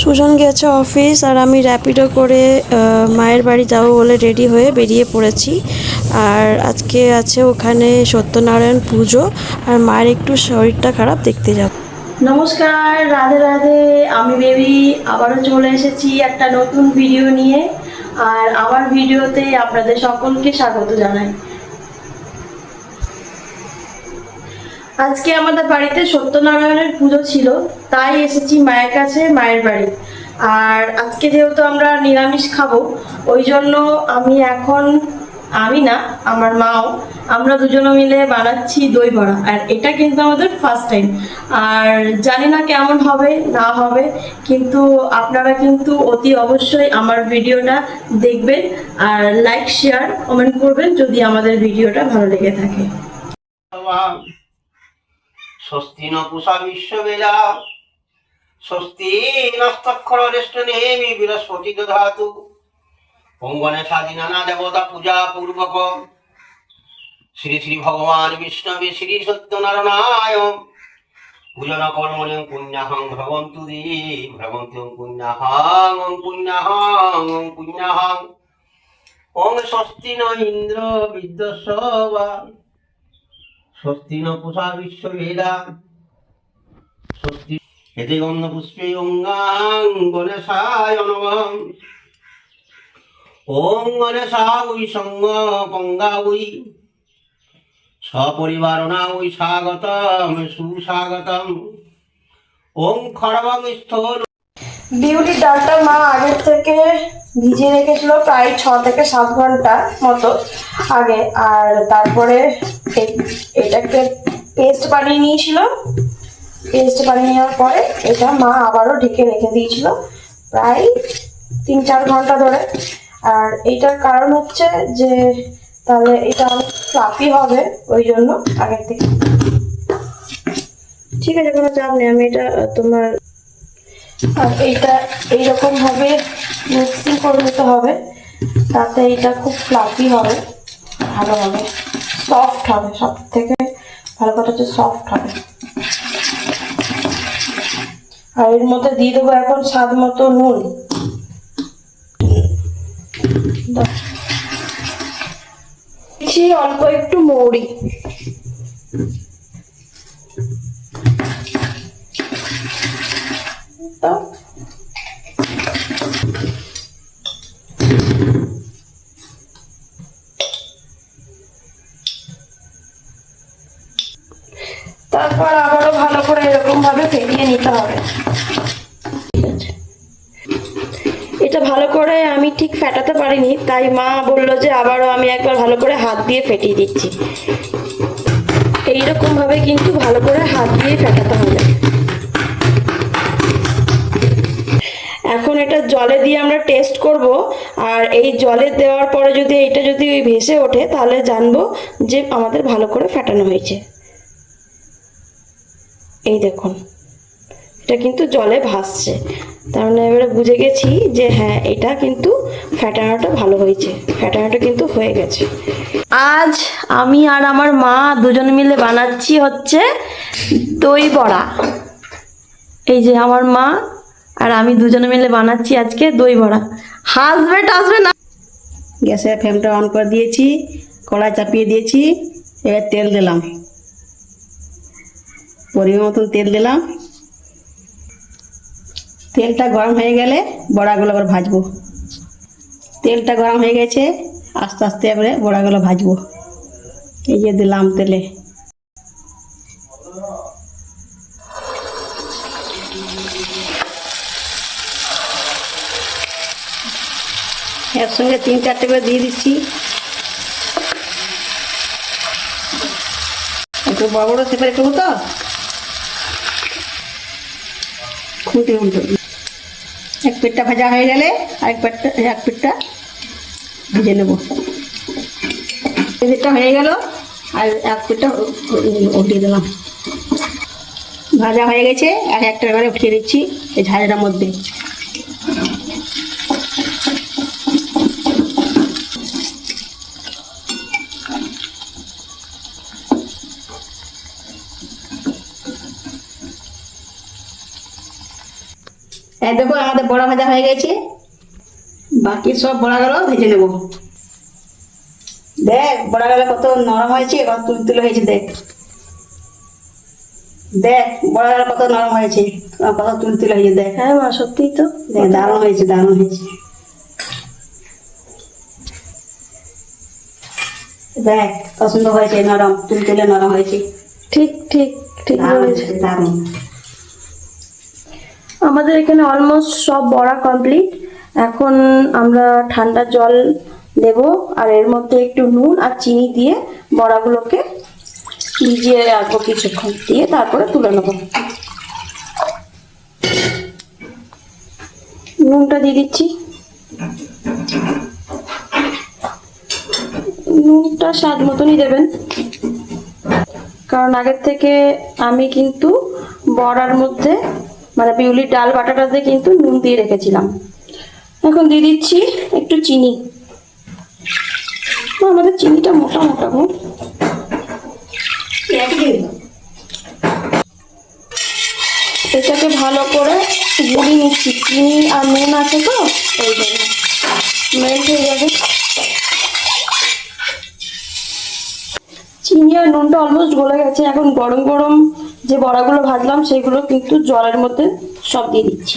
সুজন গেছে অফিস আর আমি র্যাপিডো করে মায়ের বাড়ি যাব বলে রেডি হয়ে বেরিয়ে পড়েছি। আর আজকে আছে ওখানে সত্যনারায়ণ পুজো আর মায়ের একটু শরীরটা খারাপ দেখতে যাব নমস্কার, রাধে রাধে, আমি বেবি আবারও চলে এসেছি একটা নতুন ভিডিও নিয়ে। আর আমার ভিডিওতে আপনাদের সকলকে স্বাগত জানাই। আজকে আমাদের বাড়িতে সত্যনারায়ণের পুজো ছিল, তাই এসেছি মায়ের কাছে, মায়ের বাড়ি। আর আজকে যেহেতু আমরা নিরামিষ খাব, ওই জন্য আমি এখন, আমি না, আমার মাও, আমরা দুজনে মিলে বানাচ্ছি দই বড়া। আর এটা কিন্তু আমাদের ফার্স্ট টাইম আর জানি না কেমন হবে, না হবে, কিন্তু আপনারা কিন্তু অতি অবশ্যই আমার ভিডিওটা দেখবেন আর লাইক শেয়ার কমেন্ট করবেন যদি আমাদের ভিডিওটা ভালো লেগে থাকে। স্বস্তি ন পুষা বিশ্ববেদা স্বস্তি নস্তক্ষর রেষ্ট নেমি বৃহস্পতি ধাতু। অঙ্গনে স্বাধীনানা দেবতা পূজা পূর্বক। শ্রী শ্রী ভগবান বিষ্ণবে শ্রী সত্যনারায়ণ। পূজন কর্মণে পুণ্যাহং ভ্রবন্তু দে ভ্রবন্তু পুণ্যাহং ওং পুণ্যাহং ওং পুণ্যাহং। ওং স্বস্তি ন ইন্দ্র বিদ্যস্বা ন পুষা বিশ্ববেদা স্বস্তি এতে গন্ধ পুষ্পে অঙ্গাং গণেশায় নমঃ। ওং গণেশা ওই সঙ্গ পঙ্গা ওই সপরিবার না ওই স্বাগতম, সুস্বাগতম। ওং খড়বং স্থল বিউলির ডালটা মা আগের থেকে ভিজিয়ে রেখেছিল প্রায় ছ থেকে সাত ঘণ্টা মতো আগে। আর তারপরে এটাকে পেস্ট বানিয়ে নিয়েছিল। পেস্ট বানিয়ে নেওয়ার পরে এটা মা আবারও ঢেকে রেখে দিয়েছিল প্রায় তিন চার ঘণ্টা ধরে। আর এইটার কারণ হচ্ছে যে তাহলে এটা অনেক ফ্লাফি হবে ওই জন্য আগের থেকে। ঠিক আছে, কোনো চাপ নেই। আমি এটা তোমার আর এইটা এইরকম ভাবে মিক্সিং করে নিতে হবে, তাতে এটা খুব ফ্লাফি হবে, ভালো হবে সফট হবে সব থেকে ভালো কথা হচ্ছে সফট হবে আর এর মধ্যে দিয়ে দেবো এখন স্বাদ মতো নুন। অল্প একটু মৌরি এটা ভালো করে আমি ঠিক ফেটাতে পারিনি, তাই মা বলল যে আবারও আমি একবার ভালো করে হাত দিয়ে ফেটিয়ে দিচ্ছি। এইরকম ভাবে কিন্তু ভালো করে হাত দিয়ে ফেটাতে হবে। এখন এটা জলে দিয়ে আমরা টেস্ট করব, আর এই জলে দেওয়ার পরে যদি এটা যদি ভেসে ওঠে, তাহলে জানব যে আমাদের ভালো করে ফেটানো হয়েছে। এই দেখুন। এটা কিন্তু জলে ভাসছে। তার মানে এবারে বুঝে গেছি যে হ্যাঁ এটা কিন্তু ফ্যাটানোটা ভালো হয়েছে। ফ্যাটানোটা কিন্তু হয়ে গেছে। আজ আমি আর আমার মা দুজন মিলে বানাচ্ছি হচ্ছে দই বড়া। এই যে আমার মা আর আমি দুজনে মিলে বানাচ্ছি আজকে দই বড়া। হাসবে টাসবে না। গ্যাসের ফ্লেমটা অন করে দিয়েছি কড়াই চাপিয়ে দিয়েছি এবার তেল দিলাম। পরিমাণ মতন তেল দিলাম। তেলটা গরম হয়ে গেলে বড়াগুলো আবার ভাজবো। তেলটা গরম হয়ে গেছে, আস্তে আস্তে এবারে বড়াগুলো ভাজবো। এই যে দিলাম তেলে। একসঙ্গে তিন চারটে করে দিয়ে দিচ্ছি। একটু বড় বড় সেপারে করব তো? খুঁটে উল্টো। এক পেটটা ভাজা হয়ে গেলে আরেক পেটটা এক পেটটা ভেজে নেব। পেটটা হয়ে গেল, আর এক পেটটা উঠিয়ে দিলাম। ভাজা হয়ে গেছে, আর একটা এবারে উঠিয়ে দিচ্ছি এই ঝালটার মধ্যে। এই দেখো আমাদের বড়া ভাজা হয়ে গেছে। বাকি সব বড়াগুলো ভেজে নেব। দেখ বড়াগুলো কত নরম হয়েছে কত তুলতুলে হয়েছে দেখ। দেখ বড়াগুলো কত নরম হয়েছে কত তুলতুলে হয়েছে দেখ। হ্যাঁ মা সত্যিই তো। দেখ দারুণ হয়েছে দারুণ হয়েছে। দেখ কত সুন্দর হয়েছে নরম তুলতুলে নরম হয়েছে। ঠিক ঠিক ঠিক হয়েছে, দারুণ। আমাদের এখানে অলমোস্ট সব বড়া কমপ্লিট এখন আমরা ঠান্ডা জল দেব, আর এর মধ্যে একটু নুন আর চিনি দিয়ে বড়াগুলোকে ভিজিয়ে রাখব কিছুক্ষণ দিয়ে, তারপরে তুলে নেব। নুনটা দিয়ে দিচ্ছি। নুনটা স্বাদ মতনই দেবেন। কারণ আগের থেকে আমি কিন্তু বড়ার মধ্যে মানে বিউলির ডাল বাটাটাতে কিন্তু নুন দিয়ে রেখেছিলাম। এখন দিয়ে দিচ্ছি একটু চিনি। আমাদের চিনিটা মোটা মোটা গো। এটাকে ভালো করে গুলি নিচ্ছি। চিনি আর নুন আছে তো ওই জন্য হয়ে যাবে। চিনি আর নুনটা অলমোস্ট গলে গেছে। এখন গরম গরম যে বড়াগুলো ভাজলাম, সেগুলো কিন্তু জলের মধ্যে সব দিয়ে দিচ্ছি।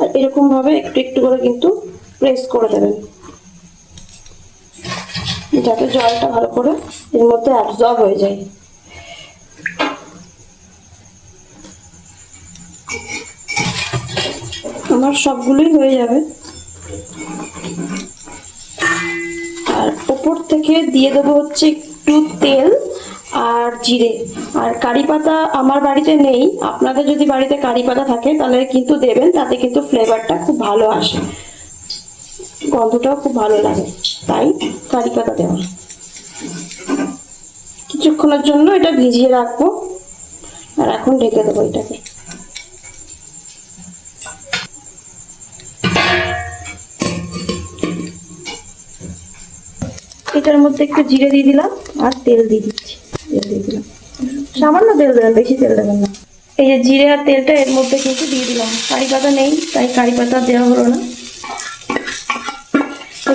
আর এরকম ভাবে একটু একটু করে কিন্তু প্রেস করে দেবেন। যাতে জলটা ভালো করে এর মধ্যে অ্যাবজর্ব হয়ে যায়। আমার সবগুলোই হয়ে যাবে। আর ওপর থেকে দিয়ে দেবো হচ্ছে একটু তেল আর জিরে। আর কারি পাতা আমার বাড়িতে নেই। আপনাদের যদি বাড়িতে কারি পাতা থাকে তাহলে কিন্তু দেবেন, তাতে কিন্তু ফ্লেভারটা খুব ভালো আসে। গন্ধটাও খুব ভালো লাগে, তাই কারি পাতা দেওয়া। কিছুক্ষণের জন্য এটা ভিজিয়ে রাখব। আর এখন ঢেকে দেবো এটাকে। এটার মধ্যে একটু জিরে দিয়ে দিলাম আর তেল দিয়ে দিচ্ছি। তেল দিয়ে দিলাম। সামান্য তেল দেবেন, বেশি তেল দেবেন না। এই যে জিরে আর তেলটা এর মধ্যে কিন্তু দিয়ে দিলাম। কারি পাতা নেই, তাই কারি পাতা দেওয়া হলো না।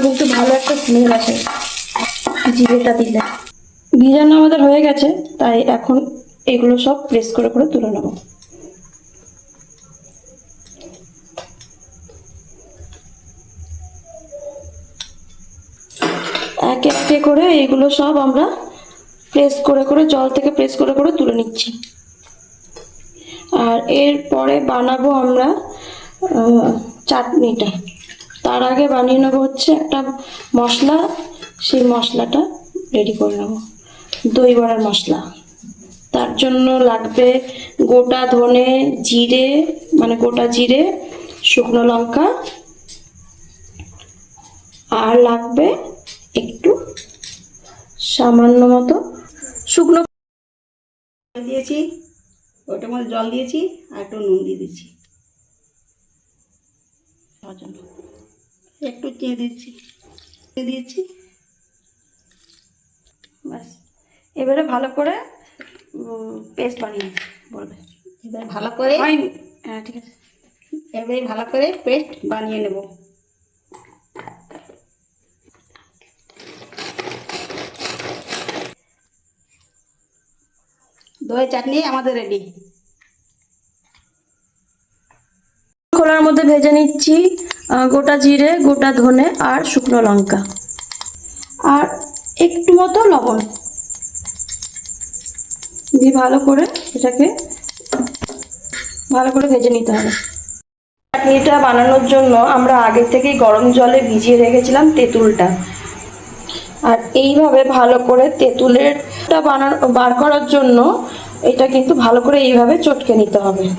কিন্তু ভালো একটা স্মেল আসে জিরেটা দিলে। ভিজানো আমাদের হয়ে গেছে, তাই এখন এগুলো সব প্রেস করে করে তুলে নেব। একে একে করে এগুলো সব আমরা প্রেস করে করে, জল থেকে প্রেস করে করে তুলে নিচ্ছি। আর এরপরে বানাবো আমরা চাটনিটা। তার আগে বানিয়ে নেব হচ্ছে একটা মশলা, সেই মশলাটা রেডি করে নেব। দই বড়ার মশলা। তার জন্য লাগবে গোটা ধনে জিরে মানে গোটা জিরে, শুকনো লঙ্কা। আর লাগবে একটু সামান্য মতো শুকনো দিয়েছি ওটার মধ্যে জল দিয়েছি আর একটু নুন দিয়ে দিচ্ছি। একটু চিনি দিচ্ছি চিনি দিয়েছি ব্যাস। এবারে ভালো করে পেস্ট বানিয়ে বলবে। এবারে ভালো করে হ্যাঁ ঠিক আছে। এবারে ভালো করে পেস্ট বানিয়ে নেব। দই চাটনি আমাদের রেডি খোলার মধ্যে ভেজে নিচ্ছি গোটা জিরে গোটা ধনে আর শুকনো লঙ্কা। আর একটু মতো লবণ। দিয়ে ভালো করে এটাকে ভালো করে ভেজে নিতে হবে। চাটনিটা বানানোর জন্য আমরা আগে থেকেই গরম জলে ভিজিয়ে রেখেছিলাম তেঁতুলটা। আর এইভাবে ভালো করে তেঁতুলেরটা বানানো বার করার জন্য এটা কিন্তু ভালো করে এইভাবে চটকে নিতে হবে।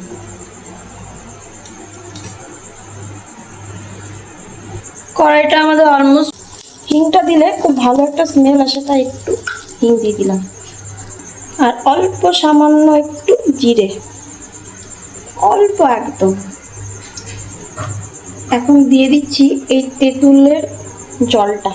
কড়াইটা আমাদের অলমোস্ট হিংটা দিলে খুব ভালো একটা স্মেল আসে তাই একটু হিং দিয়ে দিলাম। আর অল্প সামান্য একটু জিরে। অল্প একদম। এখন দিয়ে দিচ্ছি এই তেঁতুলের জলটা।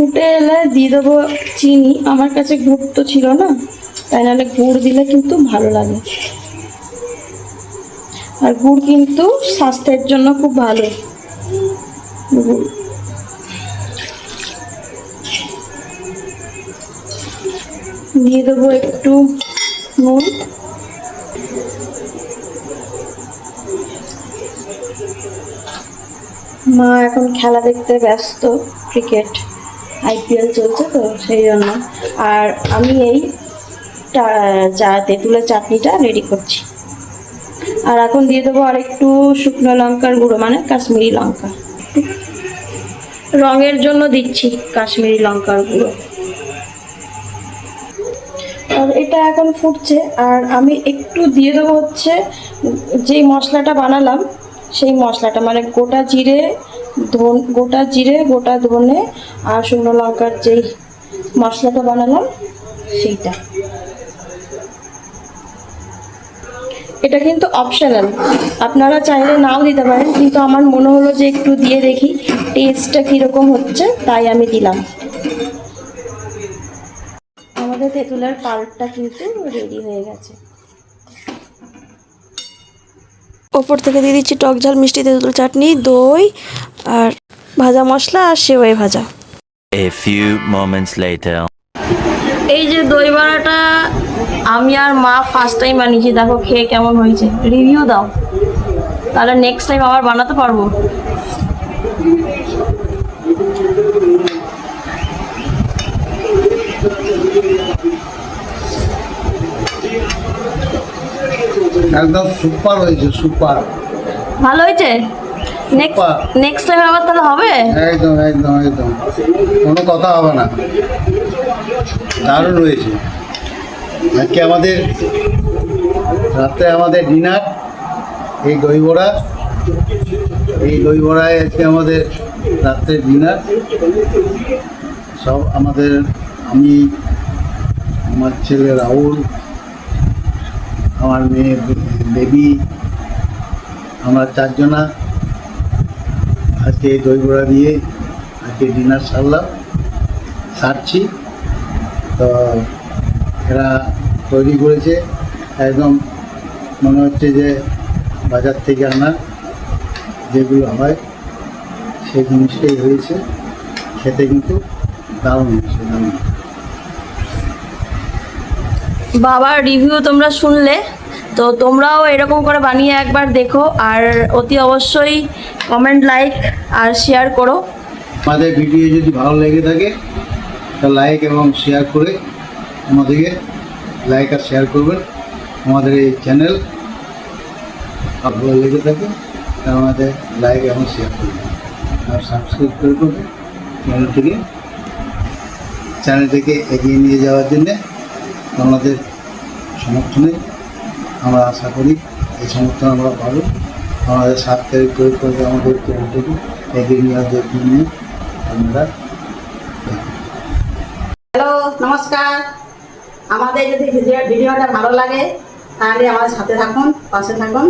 ফুটে এলে দিয়ে দেবো চিনি। আমার কাছে গুড় তো ছিল না, তাই নাহলে গুড় দিলে কিন্তু ভালো লাগে। আর গুড় কিন্তু স্বাস্থ্যের জন্য খুব ভালো। দিয়ে দেবো একটু নুন। মা এখন খেলা দেখতে ব্যস্ত ক্রিকেট আইপিএল চলছে তো সেই জন্য। আর আমি এই চা তেঁতুলের চাটনিটা রেডি করছি। আর এখন দিয়ে দেবো আর একটু শুকনো লঙ্কার গুঁড়ো মানে কাশ্মীরি লঙ্কা। রঙের জন্য দিচ্ছি কাশ্মীরি লঙ্কার গুঁড়ো। আর এটা এখন ফুটছে, আর আমি একটু দিয়ে দেবো হচ্ছে, যেই মশলাটা বানালাম, সেই মশলাটা মানে গোটা জিরে গোটা জিরে, গোটা ধনে আর শুকনো লঙ্কার যেই মশলাটা বানালাম, সেইটা। এটা কিন্তু অপশনাল আপনারা চাইলে নাও দিতে পারেন, কিন্তু আমার মনে হলো যে একটু দিয়ে দেখি টেস্টটা কীরকম হচ্ছে, তাই আমি দিলাম। আমাদের তেঁতুলের পাল্পটা কিন্তু রেডি হয়ে গেছে। ওপর থেকে দিয়ে দিচ্ছি টক ঝাল, মিষ্টি তেঁতুল চাটনি, দই আর ভাজা মশলা আর সেওয়াই ভাজা। A few moments later. এই যে দই বড়াটা আমি আর মা ফার্স্ট টাইম বানিয়েছি দেখো খেয়ে কেমন হয়েছে। রিভিউ দাও। তাহলে নেক্সট টাইম আবার বানাতে পারব। একদম সুপার হয়েছে সুপার ভালো হয়েছে? নেক্সট নেক্সট টাইম আবার তাহলে হবে? একদম একদম একদম। কোনো কথা হবে না। দারুণ হয়েছে। আজকে আমাদের রাত্রে আমাদের ডিনার এই দই বড়া এই দই বড়ায় আজকে আমাদের রাত্রে ডিনার সব আমাদের আমি আমার ছেলে রাহুল আমার মেয়ে বেবি আমরা চারজনা। আজকে দই বড়া দিয়ে আজকে ডিনার সারলাম, সারছি। তো এরা তৈরি করেছে, একদম মনে হচ্ছে যে বাজার থেকে আনা যেগুলো হয়, সেই জিনিসটাই হয়েছে। খেতে কিন্তু দারুণ হয়েছে, দারুণ। বাবার রিভিউ তোমরা শুনলে, তো তোমরাও এরকম করে বানিয়ে একবার দেখো, আর অতি অবশ্যই কমেন্ট লাইক আর শেয়ার করো। আমাদের ভিডিও যদি ভালো লেগে থাকে, তা লাইক এবং শেয়ার করে আমাদেরকে লাইক আর শেয়ার করবেন। আমাদের এই চ্যানেল ভালো লেগে থাকে, তা আমাদের লাইক এবং শেয়ার করবেন। আর সাবস্ক্রাইব করে করবেন চ্যানেলটিকে চ্যানেলটিকে এগিয়ে নিয়ে যাওয়ার জন্যে আমাদের সমর্থনে আমরা আশা করি এই সমর্থন আমরা পাবো। আমাদের স্বার্থে প্রয়োগ করবে আমাদের চ্যানেলটিকে এগিয়ে নিয়ে আমরা হ্যালো, নমস্কার। আমাদের যদি ভিডিও ভিডিওটা ভালো লাগে, তাহলে আমার সাথে থাকুন, পাশে থাকুন।